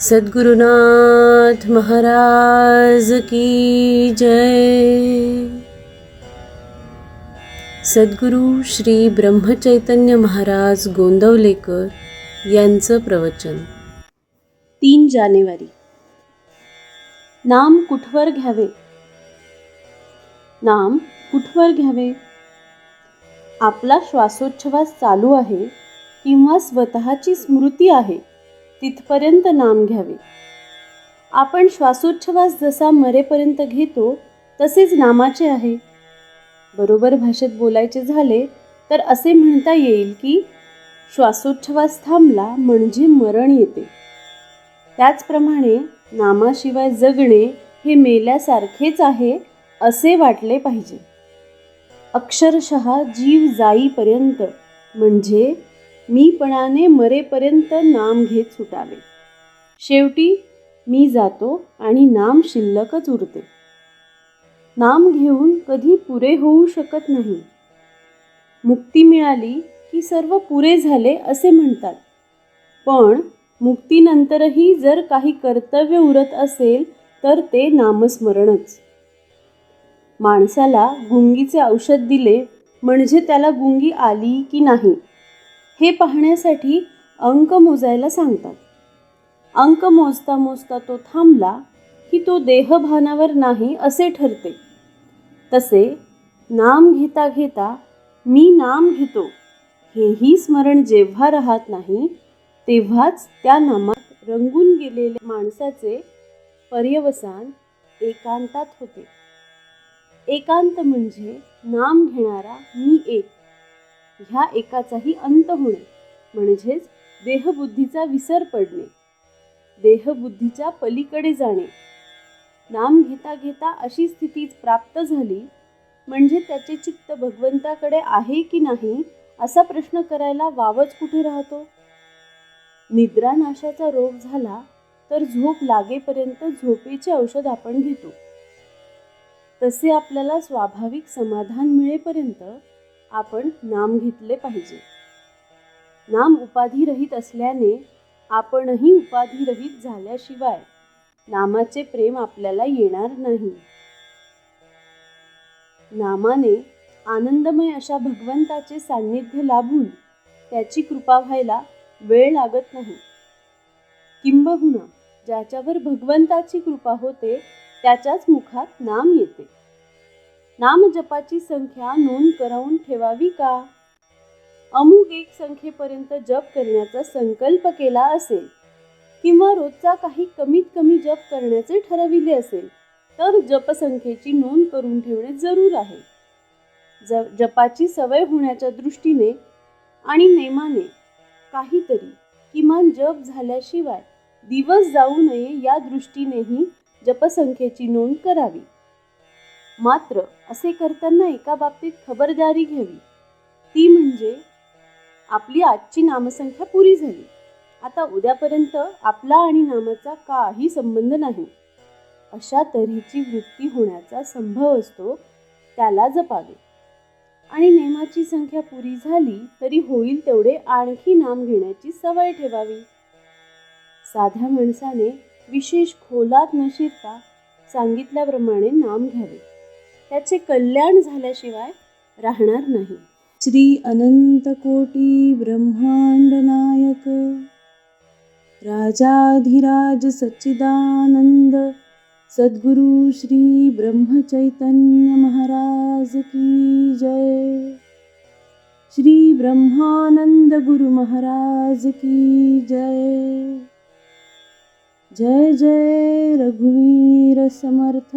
सद्गुरुनाथ महाराज की जय। सद्गुरू श्री ब्रह्मचैतन्य महाराज गोंदवलेकर यांचं प्रवचन. तीन जानेवारी. नाम कुठवर घ्यावे? नाम कुठवर घ्यावे? आपला श्वासोच्छवास चालू आहे किंवा स्वतःची स्मृती आहे? तिथपर्यंत नाम घ्यावे. आपण श्वासोच्छवास जसा मरेपर्यंत घेतो तसेच नामाचे आहे. बरोबर भाषेत बोलायचे झाले तर असे म्हणता येईल की श्वासोच्छवास थांबला म्हणजे मरण येते. त्याचप्रमाणे नामाशिवाय जगणे हे मेल्यासारखेच आहे असे वाटले पाहिजे. अक्षरशः जीव जाईपर्यंत म्हणजे मीपणाने मरेपर्यंत नाम घेत सुटावे. शेवटी मी जातो आणि नाम शिल्लकच उरते. नाम घेऊन कधी पुरे होऊ शकत नाही. मुक्ती मिळाली की सर्व पुरे झाले असे म्हणतात. पण मुक्तीनंतरही जर काही कर्तव्य उरत असेल तर ते नामस्मरणच. माणसाला गुंगीचे औषध दिले म्हणजे त्याला गुंगी आली की नाही हे पाहण्यासाठी अंक मोजायला सांगतात. अंक मोजता मोजता तो थांबला की तो देहभानावर नाही असे ठरते. तसे नाम घेता घेता मी नाम घेतो. हेही स्मरण जेव्हा राहत नाही तेव्हाच त्या नामात रंगून गेलेल्या माणसाचे पर्यवसान एकांतात होते. एकांत म्हणजे नाम घेणारा मी एक. ह्या एकाचाही अंत होणे म्हणजेच देहबुद्धीचा विसर पडणे देहबुद्धीच्या पलीकडे जाणे. नाम घेता घेता अशी स्थितीच प्राप्त झाली म्हणजे त्याचे चित्त भगवंताकडे आहे की नाही असा प्रश्न करायला वावच कुठे राहतो? निद्रानाशाचा रोग झाला तर झोप लागेपर्यंत झोपेचे औषध आपण घेतो. तसे आपल्याला स्वाभाविक समाधान मिळेपर्यंत आपण नाम घेतले पाहिजे. नाम उपाधिरहित असल्याने आपणही उपाधिरहित झाल्याशिवाय नामाचे प्रेम आपल्याला येणार नाही. नामाने आनंदमय अशा भगवंताचे सान्निध्य लाभून त्याची कृपा व्हायला वेळ लागत नाही. किंबहुना ज्याच्यावर भगवंताची कृपा होते त्याच्याच मुखात नाम येते. नामजपाची संख्या नोंद करावून ठेवावी का? अमुक एक संख्येपर्यंत जप करण्याचा संकल्प केला असेल किंवा रोजचा काही कमीत कमी जप करण्याचे ठरविले असेल तर जपसंख्येची नोंद करून ठेवणे जरूर आहे. ज जपाची सवय होण्याच्या दृष्टीने आणि नेमाने काहीतरी किमान जप झाल्याशिवाय दिवस जाऊ नये या दृष्टीनेही जपसंख्येची नोंद करावी. मात्र असे करताना एका बाबतीत खबरदारी घ्यावी. ती म्हणजे आपली आजची नामसंख्या पुरी झाली. आता उद्यापर्यंत आपला आणि नामाचा काही संबंध नाही. अशा तऱ्हेची वृत्ती होण्याचा संभव असतो त्याला जपावे. आणि नेमाची संख्या पुरी झाली तरी होईल तेवढे आणखी नाम घेण्याची सवय ठेवावी. साध्या माणसाने विशेष खोलात न शिरता सांगितल्याप्रमाणे नाम घ्यावे. त्याचे कल्याण झाल्याशिवाय राहणार नाही. श्री अनंत कोटी ब्रह्मांड नायक राजाधिराज सच्चिदानंद सद्गुरु श्री ब्रह्मचैतन्य महाराज की जय. श्री ब्रह्मानंद गुरु महाराज की जय. जय जय रघुवीर समर्थ.